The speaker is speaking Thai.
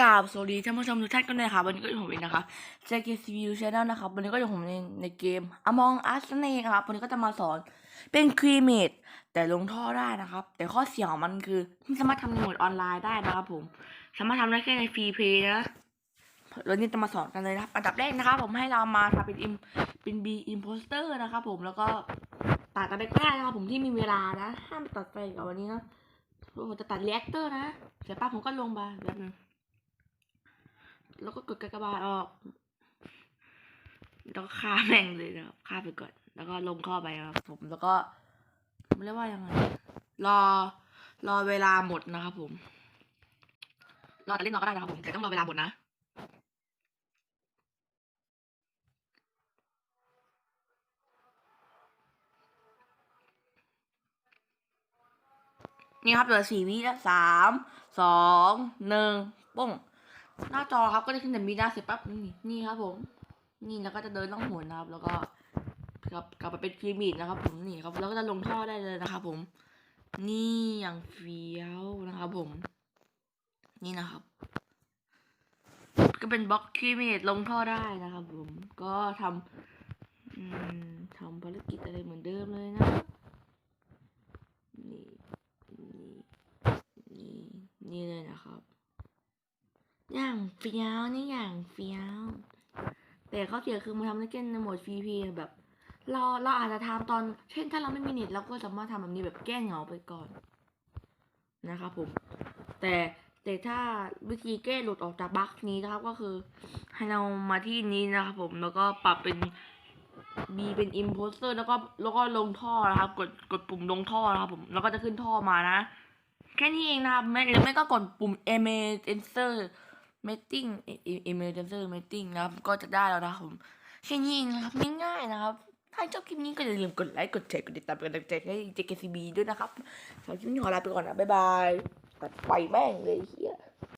กราบสวัสดีท่านผู้ชมทุกท่านกันเลยค่ะวันนี้ก็อยู่ผมเองนะคะ JKCVU Channel นะครับวันนี้ก็อยู่ผมในในเกม Among Us นั่นเองนะครับวันนี้ก็จะมาสอนเป็นครีเมดแต่ลงท่อได้นะครับ แต่ข้อเสียของมันคือไม่สามารถทำในโหมดออนไลน์ได้นะครับผมสามารถทำได้แค่ในฟรีเพย์นะวันนี้จะมาสอนกันเลยนะครับ อันดับแรกนะครับ ผมให้เรามาทำเป็นอิมเป็นบีอิมโพสเตอร์นะครับผมแล้วก็ตัดอะไรก็ได้นะครับผมที่มีเวลานะห้ามตัดไปกับวันนี้นะผมจะตัดเรีแอคเตอร์นะเสร็จปั๊บผมก็ลงมาแบบนึง แล้วก็กดกากบาทออก แล้วก็ฆ่าแม่งเลยนะครับฆ่าไปก่อน แล้วก็ลงข้าไปครับผม แล้วก็ไม่เรียกว่ายังไง รอ รอเวลาหมดนะครับผม รอแต่เล่นรอก็ได้นะครับผม แต่ต้องรอเวลาหมดนะนี่ครับเหลือสี่วิแล้วสาม สอง หนึ่งปุ้ง หน้าจอครับก็จะขึ้นแต่มีหน้าเสร็จปั๊บนี่นี่ครับ ผม นี่แล้วก็จะเดินล่องหนนะครับ แล้วก็กลับกลับไปเป็นพระมิดนะครับ ผมนี่ครับ แล้วก็จะลงท่อได้เลยนะครับ ผม นี่อย่างเฟี้ยวนะครับ ผม นี่นะครับ ก็เป็นบล็อกพีระมิดลงท่อได้นะครับ ผม ก็ทำอืมทำภารกิจอะไรเหมือนเดิมเลยนะนี่นี่นี่นี่เลยนะครับ อย่างเฟี้ยวนี่อย่างเฟี้ยว แต่ข้อเสียคือมันทำได้แค่ในโหมดฟรีพีแบบ เราเราอาจจะทำตอน เช่นถ้าเราไม่มีเน็ตเราก็สามารถทำแบบนี้แบบแก้เหงาไปก่อนนะครับผม แต่แต่ถ้าวิธีแก้หลุดออกจากบั๊กนี้นะครับก็คือ ให้เรามาที่นี้นะครับผมแล้วก็ปรับเป็น B เป็น imposter แล้วก็แล้วก็ลงท่อนะครับ กดกดปุ่มลงท่อนะครับผมแล้วก็จะขึ้นท่อมานะ แค่นี้เองนะครับไม่หรือไม่ก็กดปุ่ม emergency meeting emergency meeting นะครับ ก็จะได้แล้วนะครับผมแค่นี้เองนะครับง่ายๆนะครับ ถ้าชอบคลิปนี้ก็อย่าลืมกดไลค์กดแชร์กดติดตามเป็นกำลังใจให้ JKCB ด้วยนะครับสำหรับคลิปนี้ขอลาไปก่อนนะบ๊ายบายตัดไฟแม่งเลยเฮีย